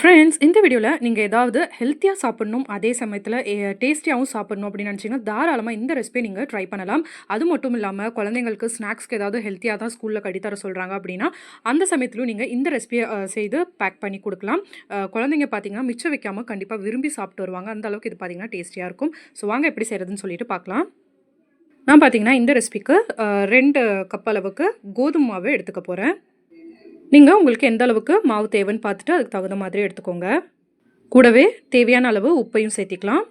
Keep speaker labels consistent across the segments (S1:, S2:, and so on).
S1: Friends இந்த வீடியோவில் நீங்கள் ஏதாவது ஹெல்த்தியாக சாப்பிட்ணும் அதே சமயத்தில் டேஸ்டியாகவும் சாப்பிட்ணும் அப்படின்னு நினச்சிங்கன்னா தாராளமாக இந்த ரெசிபியை நீங்கள் ட்ரை பண்ணலாம். அது மட்டும் இல்லாமல் குழந்தைங்களுக்கு ஸ்நாக்ஸ்க்கு ஏதாவது ஹெல்த்தியாக தான் ஸ்கூலில் கடித்தர சொல்கிறாங்க அப்படின்னா அந்த சமயத்திலும் நீங்கள் இந்த ரெசிபியை செய்து பேக் பண்ணி கொடுக்கலாம். குழந்தைங்க பார்த்தீங்கன்னா மிச்சம் வைக்காமல் கண்டிப்பாக விரும்பி சாப்பிட்டு வருவாங்க. அந்த அளவுக்கு இது பார்த்தீங்கன்னா டேஸ்டியாக இருக்கும். ஸோ வாங்க எப்படி செய்கிறதுன்னு சொல்லிட்டு பார்க்கலாம் நான் பார்த்தீங்கன்னா இந்த ரெசிபிக்கு ரெண்டு கப் அளவுக்கு கோதுமை மாவு எடுத்துக்க போகிறேன் நீங்கள் உங்களுக்கு எந்த அளவுக்கு மாவு தேவைன்னு பார்த்துட்டு அதுக்கு தகுந்த மாதிரி எடுத்துக்கோங்க. கூடவே தேவையான அளவு உப்பையும் சேர்த்திக்கலாம்.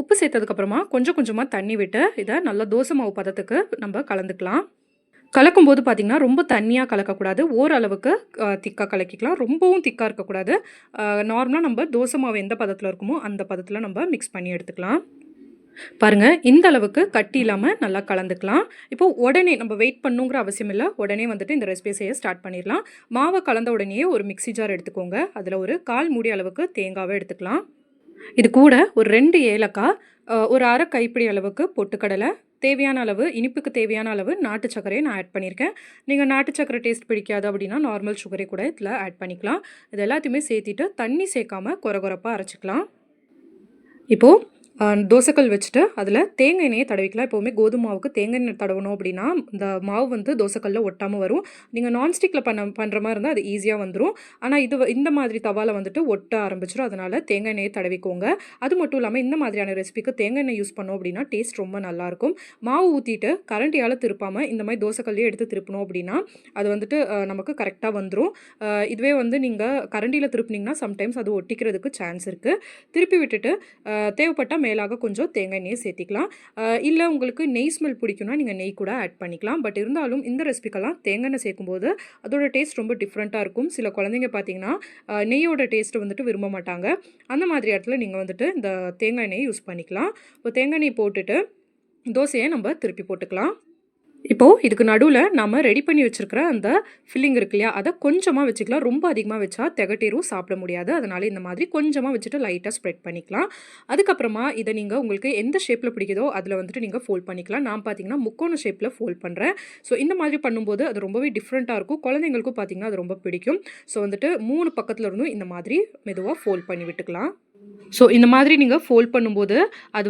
S1: உப்பு சேர்த்ததுக்கப்புறமா கொஞ்சம் கொஞ்சமாக தண்ணி விட்டு இதை நல்லா தோசை மாவு பதத்துக்கு நம்ம கலந்துக்கலாம். கலக்கும்போது பார்த்திங்கன்னா ரொம்ப தண்ணியாக கலக்கக்கூடாது. ஓரளவுக்கு திக்காக கலக்கிக்கலாம். ரொம்பவும் திக்காக இருக்கக்கூடாது. நார்மலாக நம்ம தோசை மாவு எந்த பதத்தில் இருக்குமோ அந்த பதத்தில் நம்ம மிக்ஸ் பண்ணி எடுத்துக்கலாம். பாருங்க இந்த அளவுக்கு கட்டி இல்லாமல் நல்லா கலந்துக்கலாம். இப்போ உடனே நம்ம வெயிட் பண்ணுங்கிற அவசியம் இல்லை. உடனே வந்துட்டு இந்த ரெசிபி செய்ய ஸ்டார்ட் பண்ணிடலாம். மாவை கலந்த உடனேயே ஒரு மிக்ஸி ஜார் எடுத்துக்கோங்க. அதில் ஒரு கால் மூடி அளவுக்கு தேங்காவை எடுத்துக்கலாம். இது கூட ஒரு ரெண்டு ஏலக்காய் ஒரு அரை கைப்பிடி அளவுக்கு பொட்டுக்கடலை தேவையான அளவு இனிப்புக்கு தேவையான அளவு நாட்டு சர்க்கரையை நான் ஆட் பண்ணியிருக்கேன். நீங்கள் நாட்டு சர்க்கரை டேஸ்ட் பிடிக்காது அப்படின்னா நார்மல் சுகரை கூட இதில் ஆட் பண்ணிக்கலாம். இது எல்லாத்தையுமே சேர்த்திட்டு தண்ணி சேர்க்காம கொர கொரப்பாக அரைச்சிக்கலாம். இப்போது தோசைக்கல் வச்சுட்டு அதில் தேங்காய் எண்ணெயை தடவிக்கலாம். எப்போவுமே கோதுமை மாவுக்கு தேங்காய் எண்ணெய் தடவணும் அப்படின்னா இந்த மாவு வந்து தோசைக்கல்லில் ஒட்டாமல் வரும். நீங்கள் நான்ஸ்டிக்கில் பண்ண பண்ணுற மாதிரி இருந்தால் அது ஈஸியாக வந்துடும் ஆனால் இது இந்த மாதிரி தவால வந்துட்டு ஒட்ட ஆரம்பிச்சிடும் அதனால் தேங்காய் எண்ணெயை தடவிக்கோங்க. அது மட்டும் இல்லாமல் இந்த மாதிரியான ரெசிபிக்கு தேங்காய் எண்ணெய் யூஸ் பண்ணோம் அப்படின்னா டேஸ்ட் ரொம்ப நல்லாயிருக்கும் மாவு ஊற்றிட்டு கரண்டியால் திருப்பாமல் இந்த மாதிரி தோசைக்கல்லையே எடுத்து திருப்பணும் அப்படின்னா அது வந்துட்டு நமக்கு கரெக்டாக வந்துடும் இதுவே வந்து நீங்கள் கரண்டியில் திருப்பினீங்கன்னா சம்டைம்ஸ் அது ஒட்டிக்கிறதுக்கு சான்ஸ் இருக்குது திருப்பி விட்டுட்டு அஹ், தேவைப்பட்டால் மேலாக கொஞ்சம் தேங்காய் எண்ணெயை சேர்த்திக்கலாம். இல்லை உங்களுக்கு நெய் ஸ்மெல் பிடிக்கும்னா நீங்கள் நெய் கூட ஆட் பண்ணிக்கலாம். பட் இருந்தாலும் இந்த ரெசிபிக்கெல்லாம் தேங்காய் எண்ணெய் சேர்க்கும்போது அதோட டேஸ்ட் ரொம்ப டிஃப்ரெண்ட்டாக இருக்கும். சில குழந்தைங்க பார்த்தீங்கன்னா நெய்யோட டேஸ்ட்டை வந்துட்டு விரும்ப மாட்டாங்க. அந்த மாதிரி இடத்துல நீங்கள் வந்துட்டு இந்த தேங்காய் எண்ணெய் யூஸ் பண்ணிக்கலாம். இப்போ தேங்காய் எண்ணெய் போட்டுட்டு தோசையை நம்ம திருப்பி போட்டுக்கலாம். இப்போது இதுக்கு நடுவில் நம்ம ரெடி பண்ணி வச்சுருக்கிற அந்த ஃபில்லிங் இருக்கு இல்லையா? அதை கொஞ்சமாக வச்சுக்கலாம். ரொம்ப அதிகமாக வச்சா திகட்டிரும் சாப்பிட முடியாது. அதனால் இந்த மாதிரி கொஞ்சமாக வச்சுட்டு லைட்டாக ஸ்ப்ரெட் பண்ணிக்கலாம். அதுக்கப்புறமா இதை நீங்கள் உங்களுக்கு எந்த ஷேப்பில் பிடிக்குதோ அதில் வந்துட்டு நீங்கள் ஃபோல்ட் பண்ணிக்கலாம். நான் பார்த்தீங்கன்னா முக்கோண ஷேப்பில் ஃபோல்ட் பண்ணுறேன் ஸோ இந்த மாதிரி பண்ணும்போது அது ரொம்பவே டிஃப்ரெண்ட்டாக இருக்கும். குழந்தைங்களுக்கும் பார்த்தீங்கன்னா அது ரொம்ப பிடிக்கும். ஸோ வந்துட்டு மூணு பக்கத்தில் இருந்தும் இந்த மாதிரி மெதுவாக ஃபோல்ட் பண்ணி விட்டுக்கலாம். ஸோ இந்த மாதிரி நீங்கள் ஃபோல்ட் பண்ணும்போது அது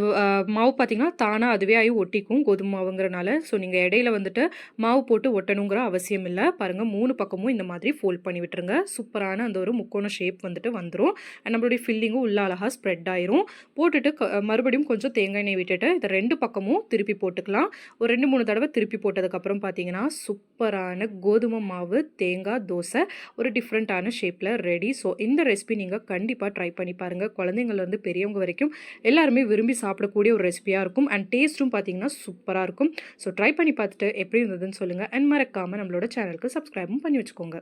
S1: மாவு பார்த்தீங்கன்னா தானாக அதுவே ஆகி ஒட்டிக்கும் கோதுமை மாவுங்கிறனால. ஸோ நீங்கள் இடையில வந்துட்டு மாவு போட்டு ஒட்டணுங்கிற அவசியம் இல்லை. பாருங்கள் மூணு பக்கமும் இந்த மாதிரி ஃபோல்ட் பண்ணி விட்டுருங்க. சூப்பரான அந்த ஒரு முக்கோண ஷேப் வந்துட்டு வந்துடும் நம்மளுடைய ஃபில்லிங்கும் உள்ள அழகாக ஸ்ப்ரெட் ஆயிரும். போட்டுட்டு க- மறுபடியும் கொஞ்சம் தேங்காய் எண்ணெய் விட்டுட்டு இதை ரெண்டு பக்கமும் திருப்பி போட்டுக்கலாம். ஒரு ரெண்டு மூணு தடவை திருப்பி போட்டதுக்கப்புறம் பார்த்தீங்கன்னா சூப்பரான கோதுமை மாவு தேங்காய் தோசை ஒரு டிஃப்ரெண்ட்டான ஷேப்பில் ரெடி ஸோ இந்த ரெசிபி நீங்கள் கண்டிப்பாக ட்ரை பண்ணி பாருங்கள் குழந்தைங்கள்லேருந்து பெரியவங்க வரைக்கும் எல்லாருமே விரும்பி சாப்பிடக்கூடிய ஒரு ரெசிபியாக இருக்கும். அண்ட் டேஸ்ட்டும் பார்த்தீங்கன்னா சூப்பராக இருக்கும். ஸோ ட்ரை பண்ணி பார்த்துட்டு எப்படி இருந்ததுன்னு சொல்லுங்கள் அண்ட் மறக்காமல் நம்மளோட சேனலுக்கு சப்ஸ்கிரைபும் பண்ணி வச்சுக்கோங்க.